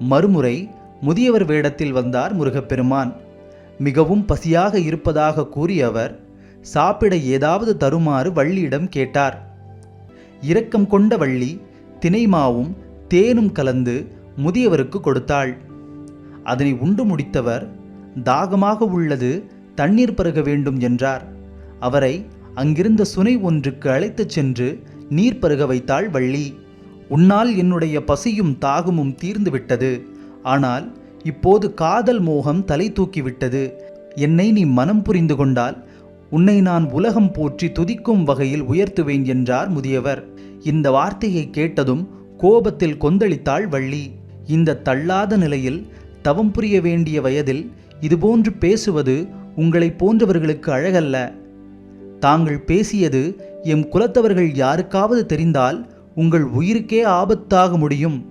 மறுமுறை முதியவர் வேடத்தில் வந்தார் முருகப்பெருமான். மிகவும் பசியாக இருப்பதாக கூறிய அவர் சாப்பிட ஏதாவது தருமாறு வள்ளியிடம் கேட்டார். இரக்கம் கொண்ட வள்ளி தினைமாவும் தேனும் கலந்து முதியவருக்கு கொடுத்தாள். அதனை உண்டு முடித்தவர் தாகமாக உள்ளது தண்ணீர் பருக வேண்டும் என்றார். அவரை அங்கிருந்த சுனை ஒன்றுக்கு அழைத்துச் சென்று நீர் பருக வைத்தாள் வள்ளி. உன்னால் என்னுடைய பசியும் தாகமும் தீர்ந்து விட்டது ஆனால் இப்போது காதல் மோகம் தலை தூக்கிவிட்டது. என்னை நீ மனம் புரிந்து கொண்டால் உன்னை நான் உலகம் போற்றி துதிக்கும் வகையில் உயர்த்துவேன் என்றார் முதியவர். இந்த வார்த்தையை கேட்டதும் கோபத்தில் கொந்தளித்தாள் வள்ளி. இந்த தள்ளாத நிலையில் தவம் புரிய வேண்டிய வயதில் இதுபோன்று பேசுவது உங்களைப் போன்றவர்களுக்கு அழகல்ல. தாங்கள் பேசியது எம் குலத்தவர்கள் யாருக்காவது தெரிந்தால் உங்கள் உயிருக்கே ஆபத்தாக முடியும்.